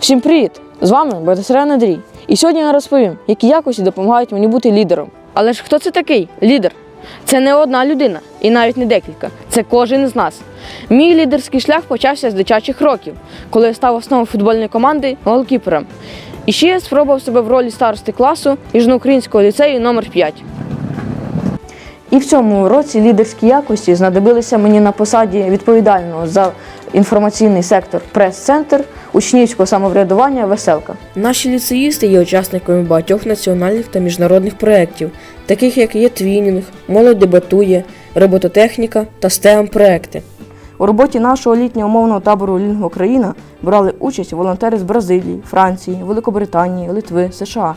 Всім привіт! З вами Батасарян Андрій. І сьогодні я розповім, які якості допомагають мені бути лідером. Але ж хто це такий? Лідер? Це не одна людина і навіть не декілька. Це кожен з нас. Мій лідерський шлях почався з дитячих років, коли я став основою футбольної команди голкіпером. І ще я спробував себе в ролі старости класу Южноукраїнського ліцею номер 5 І в цьому році лідерські якості знадобилися мені на посаді відповідального за інформаційний сектор прес-центр учнівського самоврядування Веселка. Наші ліцеїсти є учасниками багатьох національних та міжнародних проєктів, таких як є Твінінг, Молодь дебатує, робототехніка та STEM проекти. У роботі нашого літнього мовного табору Лінгва Україна брали участь волонтери з Бразилії, Франції, Великобританії, Литви, США.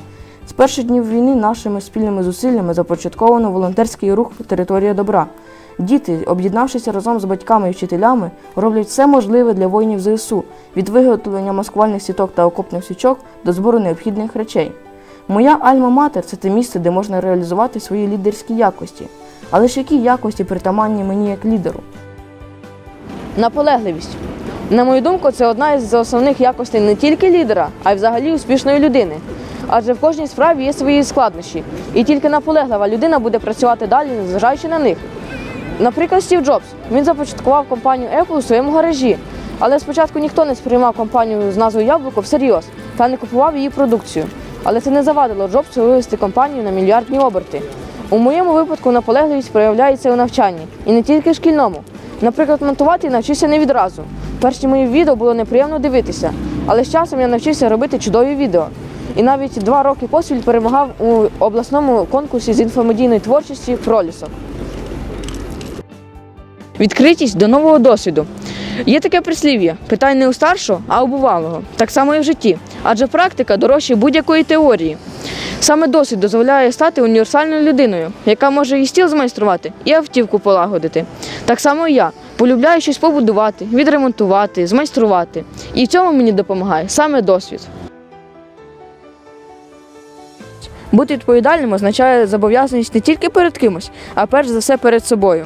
З перших днів війни нашими спільними зусиллями започатковано волонтерський рух Територія добра. Діти, об'єднавшися разом з батьками і вчителями, роблять все можливе для воїнів ЗСУ від виготовлення маскувальних сіток та окопних свічок до збору необхідних речей. Моя альма-матер це те місце, де можна реалізувати свої лідерські якості. Але ж які якості притаманні мені як лідеру? Наполегливість. На мою думку, це одна із основних якостей не тільки лідера, а й взагалі успішної людини. Адже в кожній справі є свої складнощі, і тільки наполеглива людина буде працювати далі, незважаючи на них. Наприклад, Стів Джобс. Він започаткував компанію Apple у своєму гаражі, але спочатку ніхто не сприймав компанію з назвою Яблуко всерйоз та не купував її продукцію. Але це не завадило Джобсу вивести компанію на мільярдні оберти. У моєму випадку наполегливість проявляється у навчанні і не тільки шкільному. Наприклад, монтувати навчився не відразу. Перші мої відео було неприємно дивитися, але з часом я навчився робити чудові відео. І навіть два роки поспіль перемагав у обласному конкурсі з інфомедійної творчості пролісок. Відкритість до нового досвіду. Є таке прислів'я: питай не у старшого, а у бувалого. Так само і в житті. Адже практика дорожче будь-якої теорії. Саме досвід дозволяє стати універсальною людиною, яка може і стіл змайструвати, і автівку полагодити. Так само і я полюбляю щось побудувати, відремонтувати, змайструвати. І в цьому мені допомагає саме досвід. Бути відповідальним означає зобов'язаність не тільки перед кимось, а перш за все перед собою.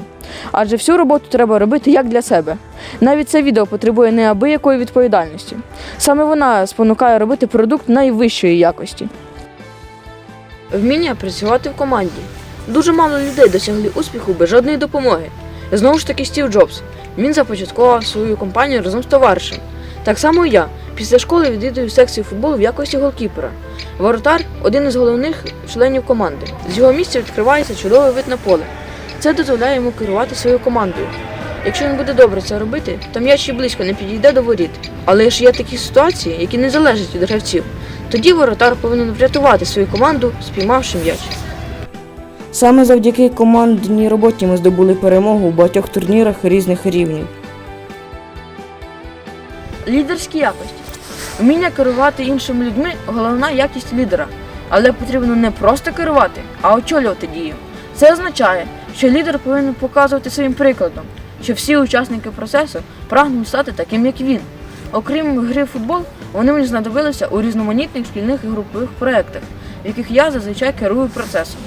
Адже всю роботу треба робити як для себе. Навіть це відео потребує неабиякої відповідальності. Саме вона спонукає робити продукт найвищої якості. Вміння працювати в команді. Дуже мало людей досягли успіху без жодної допомоги. Знову ж таки, Стів Джобс. Він започаткував свою компанію разом з товаришем. Так само і я. Після школи відвідую секцію футболу в якості голкіпера. Воротар один із головних членів команди. З його місця відкривається чудовий вид на поле. Це дозволяє йому керувати своєю командою. Якщо він буде добре це робити, то м'яч і близько не підійде до воріт. Але ж є такі ситуації, які не залежать від гравців. Тоді воротар повинен врятувати свою команду, спіймавши м'яч. Саме завдяки командній роботі ми здобули перемогу у багатьох турнірах різних рівнів. Лідерські якості. Вміння керувати іншими людьми головна якість лідера. Але потрібно не просто керувати, а очолювати дію. Це означає, що лідер повинен показувати своїм прикладом, що всі учасники процесу прагнуть стати таким, як він. Окрім гри в футбол, вони мені знадобилися у різноманітних шкільних і групових проєктах, в яких я зазвичай керую процесом.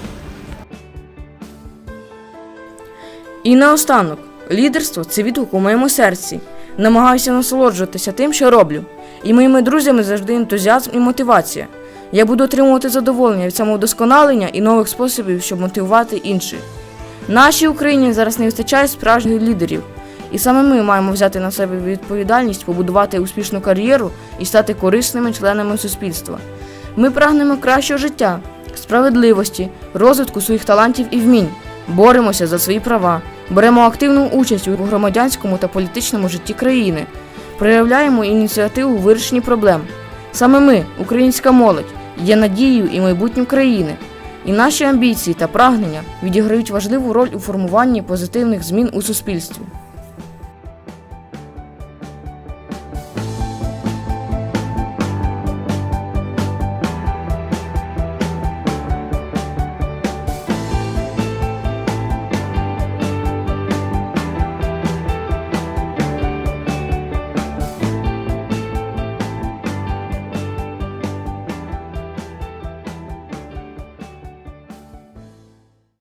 І наостанок, лідерство це відгук у моєму серці. Намагаюся насолоджуватися тим, що роблю. І моїми друзями завжди ентузіазм і мотивація. Я буду отримувати задоволення від самовдосконалення і нових способів, щоб мотивувати інших. Нашій Україні зараз не вистачає справжніх лідерів, і саме ми маємо взяти на себе відповідальність, побудувати успішну кар'єру і стати корисними членами суспільства. Ми прагнемо кращого життя, справедливості, розвитку своїх талантів і вмінь, боремося за свої права, беремо активну участь у громадянському та політичному житті країни, проявляємо ініціативу у вирішенні проблем. Саме ми, українська молодь, є надією і майбутнім країни. І наші амбіції та прагнення відіграють важливу роль у формуванні позитивних змін у суспільстві.